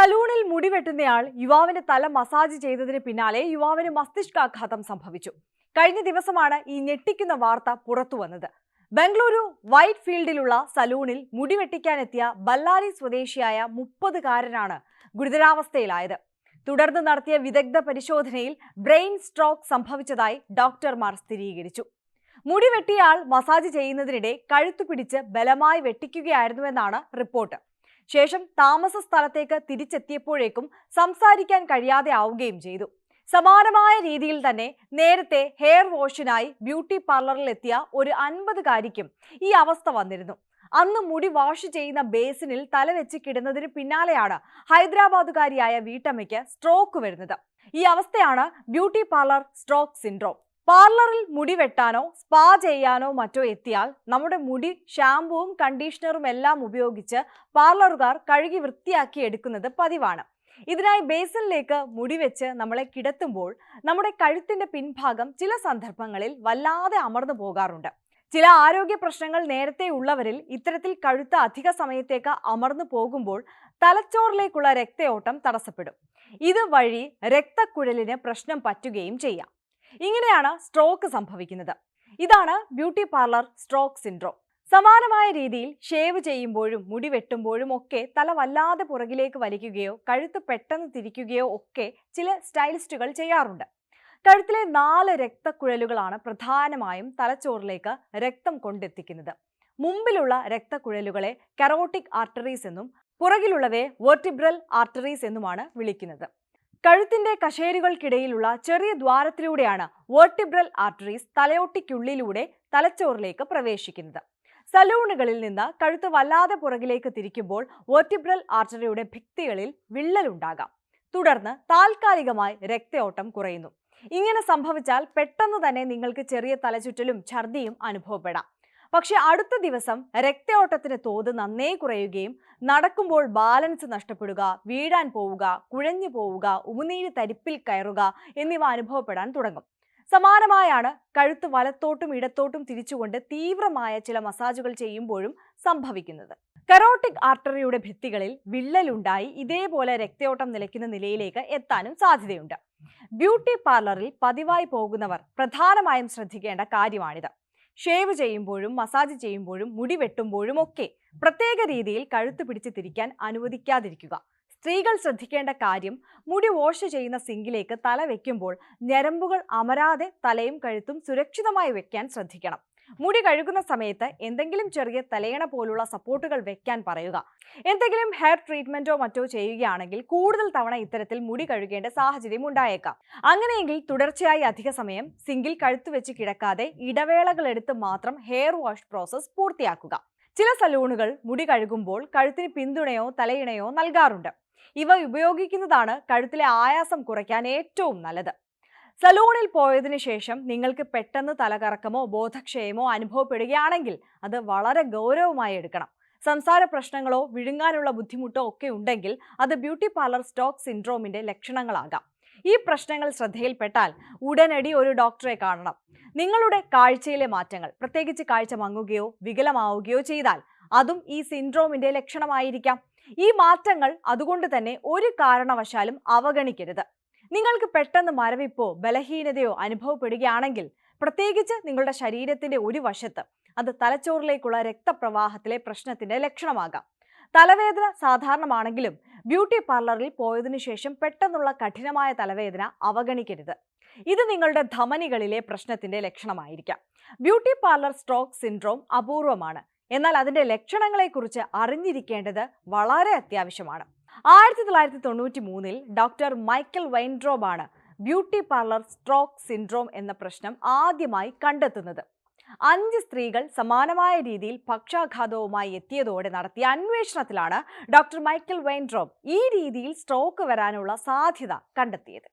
സലൂണിൽ മുടി വെട്ടുന്നയാൾ യുവാവിന്റെ തല മസാജ് ചെയ്തതിന് പിന്നാലെ യുവാവിന് മസ്തിഷ്കാഘാതം സംഭവിച്ചു. കഴിഞ്ഞ ദിവസമാണ് ഈ ഞെട്ടിക്കുന്ന വാർത്ത പുറത്തുവന്നത് ബംഗളൂരു വൈറ്റ് ഫീൽഡിലുള്ള സലൂണിൽ മുടിവെട്ടിക്കാനെത്തിയ ബല്ലാരി സ്വദേശിയായ മുപ്പതുകാരനാണ് ഗുരുതരാവസ്ഥയിലായത്. തുടർന്ന് നടത്തിയ വിദഗ്ധ പരിശോധനയിൽ ബ്രെയിൻ സ്ട്രോക്ക് സംഭവിച്ചതായി ഡോക്ടർമാർ സ്ഥിരീകരിച്ചു. മുടി വെട്ടിയ മസാജ് ചെയ്യുന്നതിനിടെ കഴുത്തു പിടിച്ച് ബലമായി വെട്ടിക്കുകയായിരുന്നുവെന്നാണ് റിപ്പോർട്ട്. ശേഷം താമസ സ്ഥലത്തേക്ക് തിരിച്ചെത്തിയപ്പോഴേക്കും സംസാരിക്കാൻ കഴിയാതെ ആവുകയും ചെയ്തു. സമാനമായ രീതിയിൽ തന്നെ നേരത്തെ ഹെയർ വാഷിനായി ബ്യൂട്ടി പാർലറിൽ എത്തിയ ഒരു അൻപതുകാരിക്കും ഈ അവസ്ഥ വന്നിരുന്നു. അന്ന് മുടി വാഷ് ചെയ്യുന്ന ബേസിനിൽ തലവെച്ച് കിടന്നതിന് പിന്നാലെയാണ് ഹൈദരാബാദുകാരിയായ വീട്ടമ്മയ്ക്ക് സ്ട്രോക്ക് വരുന്നത്. ഈ അവസ്ഥയാണ് ബ്യൂട്ടി പാർലർ സ്ട്രോക്ക് സിൻഡ്രോം പാർലറിൽ മുടി വെട്ടാനോ സ്പാ ചെയ്യാനോ മറ്റോ എത്തിയാൽ നമ്മുടെ മുടി ഷാമ്പുവും കണ്ടീഷണറും എല്ലാം ഉപയോഗിച്ച് പാർലറുകാർ കഴുകി വൃത്തിയാക്കി എടുക്കുന്നത് പതിവാണ്. ഇതിനായി ബേസിനിലേക്ക് മുടി വെച്ച് നമ്മളെ കിടത്തുമ്പോൾ നമ്മുടെ കഴുത്തിന്റെ പിൻഭാഗം ചില സന്ദർഭങ്ങളിൽ വല്ലാതെ അമർന്നു പോകാറുണ്ട്. ചില ആരോഗ്യ പ്രശ്നങ്ങൾ നേരത്തെ ഉള്ളവരിൽ ഇത്തരത്തിൽ കഴുത്ത് അധിക സമയത്തേക്ക് അമർന്നു പോകുമ്പോൾ തലച്ചോറിലേക്കുള്ള രക്തയോട്ടം തടസ്സപ്പെടും. ഇതുവഴി രക്തക്കുഴലിന് പ്രശ്നം പറ്റുകയും ചെയ്യാം. ഇങ്ങനെയാണ് സ്ട്രോക്ക് സംഭവിക്കുന്നത്. ഇതാണ് ബ്യൂട്ടി പാർലർ സ്ട്രോക്ക് സിൻഡ്രോം സമാനമായ രീതിയിൽ ഷേവ് ചെയ്യുമ്പോഴും മുടി വെട്ടുമ്പോഴും ഒക്കെ തല വല്ലാതെ പുറകിലേക്ക് വലിക്കുകയോ കഴുത്ത് പെട്ടെന്ന് തിരിക്കുകയോ ഒക്കെ ചില സ്റ്റൈലിസ്റ്റുകൾ ചെയ്യാറുണ്ട്. കഴുത്തിലെ നാല് രക്തക്കുഴലുകളാണ് പ്രധാനമായും തലച്ചോറിലേക്ക് രക്തം കൊണ്ടെത്തിക്കുന്നത്. മുമ്പിലുള്ള രക്തക്കുഴലുകളെ കരോട്ടിക് ആർട്ടറീസ് എന്നും പുറകിലുള്ളവയെ വെർട്ടിബ്രൽ ആർട്ടറീസ് എന്നുമാണ് വിളിക്കുന്നത്. കഴുത്തിന്റെ കശേരുകൾക്കിടയിലുള്ള ചെറിയ ദ്വാരത്തിലൂടെയാണ് വേർട്ടിബ്രൽ ആർട്ടറീസ് തലയോട്ടിക്കുള്ളിലൂടെ തലച്ചോറിലേക്ക് പ്രവേശിക്കുന്നത്. സലൂണുകളിൽ നിന്ന് കഴുത്ത് വല്ലാതെ പുറകിലേക്ക് തിരിക്കുമ്പോൾ വേർട്ടിബ്രൽ ആർട്ടറിയുടെ ഭിത്തികളിൽ വിള്ളലുണ്ടാകാം തുടർന്ന് താൽക്കാലികമായി രക്തയോട്ടം കുറയുന്നു. ഇങ്ങനെ സംഭവിച്ചാൽ പെട്ടെന്ന് തന്നെ നിങ്ങൾക്ക് ചെറിയ തലചുറ്റലും ഛർദിയും അനുഭവപ്പെടാം. പക്ഷെ അടുത്ത ദിവസം രക്തയോട്ടത്തിന് തോത് നന്നേ കുറയുകയും നടക്കുമ്പോൾ ബാലൻസ് നഷ്ടപ്പെടുക വീഴാൻ പോവുക കുഴഞ്ഞു പോവുക ഉമിനീര് തരിപ്പിൽ കയറുക എന്നിവ അനുഭവപ്പെടാൻ തുടങ്ങും. സമാനമായാണ് കഴുത്ത് വലത്തോട്ടും ഇടത്തോട്ടും തിരിച്ചുകൊണ്ട് തീവ്രമായ ചില മസാജുകൾ ചെയ്യുമ്പോഴും സംഭവിക്കുന്നത്. കരോട്ടിക് ആർട്ടറിയുടെ ഭിത്തികളിൽ വിള്ളലുണ്ടായി ഇതേപോലെ രക്തയോട്ടം നിലയ്ക്കുന്ന നിലയിലേക്ക് എത്താനും സാധ്യതയുണ്ട്. ബ്യൂട്ടി പാർലറിൽ പതിവായി പോകുന്നവർ പ്രധാനമായും ശ്രദ്ധിക്കേണ്ട കാര്യമാണിത്. ഷേവ് ചെയ്യുമ്പോഴും മസാജ് ചെയ്യുമ്പോഴും മുടി വെട്ടുമ്പോഴും ഒക്കെ പ്രത്യേക രീതിയിൽ കഴുത്ത് പിടിച്ച് തിരിക്കാൻ അനുവദിക്കാതിരിക്കുക. സ്ത്രീകൾ ശ്രദ്ധിക്കേണ്ട കാര്യം മുടി വാഷ് ചെയ്യുന്ന സിങ്കിലേക്ക് തല വയ്ക്കുമ്പോൾ ഞരമ്പുകൾ അമരാതെ തലയും കഴുത്തും സുരക്ഷിതമായി വെക്കാൻ ശ്രദ്ധിക്കണം. മുടി കഴുകുന്ന സമയത്ത് എന്തെങ്കിലും ചെറിയ തലയണ പോലുള്ള സപ്പോർട്ടുകൾ വെക്കാൻ പറയുക. എന്തെങ്കിലും ഹെയർ ട്രീറ്റ്മെന്റോ മറ്റോ ചെയ്യുകയാണെങ്കിൽ കൂടുതൽ തവണ ഇത്തരത്തിൽ മുടി കഴുകേണ്ട സാഹചര്യം ഉണ്ടായേക്കാം. അങ്ങനെയെങ്കിൽ തുടർച്ചയായി അധിക സമയം സിംഗിൾ കഴുത്ത് വെച്ച് കിടക്കാതെ ഇടവേളകൾ എടുത്ത് മാത്രം ഹെയർ വാഷ് പ്രോസസ് പൂർത്തിയാക്കുക. ചില സലൂണുകൾ മുടി കഴുകുമ്പോൾ കഴുത്തിന് പിന്തുണയോ തലയിണയോ നൽകാറുണ്ട്. ഇവ ഉപയോഗിക്കുന്നതാണ് കഴുത്തിലെ ആയാസം കുറയ്ക്കാൻ ഏറ്റവും നല്ലത്. സലൂണിൽ പോയതിനു ശേഷം നിങ്ങൾക്ക് പെട്ടെന്ന് തലകറക്കമോ ബോധക്ഷയമോ അനുഭവപ്പെടുകയാണെങ്കിൽ അത് വളരെ ഗൗരവമായി എടുക്കണം. സംസാര പ്രശ്നങ്ങളോ വിഴുങ്ങാനുള്ള ബുദ്ധിമുട്ടോ ഒക്കെ ഉണ്ടെങ്കിൽ അത് ബ്യൂട്ടി പാർലർ സ്റ്റോക്ക് സിൻഡ്രോമിന്റെ ലക്ഷണങ്ങളാകാം. ഈ പ്രശ്നങ്ങൾ ശ്രദ്ധയിൽപ്പെട്ടാൽ ഉടനടി ഒരു ഡോക്ടറെ കാണണം. നിങ്ങളുടെ കാഴ്ചയിലെ മാറ്റങ്ങൾ പ്രത്യേകിച്ച് കാഴ്ച മങ്ങുകയോ വികലമാവുകയോ ചെയ്താൽ അതും ഈ സിൻഡ്രോമിന്റെ ലക്ഷണമായിരിക്കാം. ഈ മാറ്റങ്ങൾ അതുകൊണ്ട് തന്നെ ഒരു കാരണവശാലും അവഗണിക്കരുത്. നിങ്ങൾക്ക് പെട്ടെന്ന് മരവിപ്പോ ബലഹീനതയോ അനുഭവപ്പെടുകയാണെങ്കിൽ പ്രത്യേകിച്ച് നിങ്ങളുടെ ശരീരത്തിന്റെ ഒരു വശത്ത് അത് തലച്ചോറിലേക്കുള്ള രക്തപ്രവാഹത്തിലെ പ്രശ്നത്തിന്റെ ലക്ഷണമാകാം. തലവേദന സാധാരണമാണെങ്കിലും ബ്യൂട്ടി പാർലറിൽ പോയതിനു ശേഷം പെട്ടെന്നുള്ള കഠിനമായ തലവേദന അവഗണിക്കരുത്. ഇത് നിങ്ങളുടെ ധമനികളിലെ പ്രശ്നത്തിന്റെ ലക്ഷണമായിരിക്കാം. ബ്യൂട്ടി പാർലർ സ്ട്രോക്ക് സിൻഡ്രോം അപൂർവമാണ്. എന്നാൽ അതിന്റെ ലക്ഷണങ്ങളെക്കുറിച്ച് അറിഞ്ഞിരിക്കേണ്ടത് വളരെ അത്യാവശ്യമാണ്. ആയിരത്തി തൊള്ളായിരത്തി തൊണ്ണൂറ്റി മൂന്നിൽ ഡോക്ടർ മൈക്കൽ വൈൻഡ്രോബ് ആണ് ബ്യൂട്ടി പാർലർ സ്ട്രോക്ക് സിൻഡ്രോം എന്ന പ്രശ്നം ആദ്യമായി കണ്ടെത്തുന്നത്. അഞ്ച് സ്ത്രീകൾ സമാനമായ രീതിയിൽ പക്ഷാഘാതവുമായി എത്തിയതോടെ നടത്തിയ അന്വേഷണത്തിലാണ് ഡോക്ടർ മൈക്കൽ വൈൻഡ്രോബ് ഈ രീതിയിൽ സ്ട്രോക്ക് വരാനുള്ള സാധ്യത കണ്ടെത്തിയത്.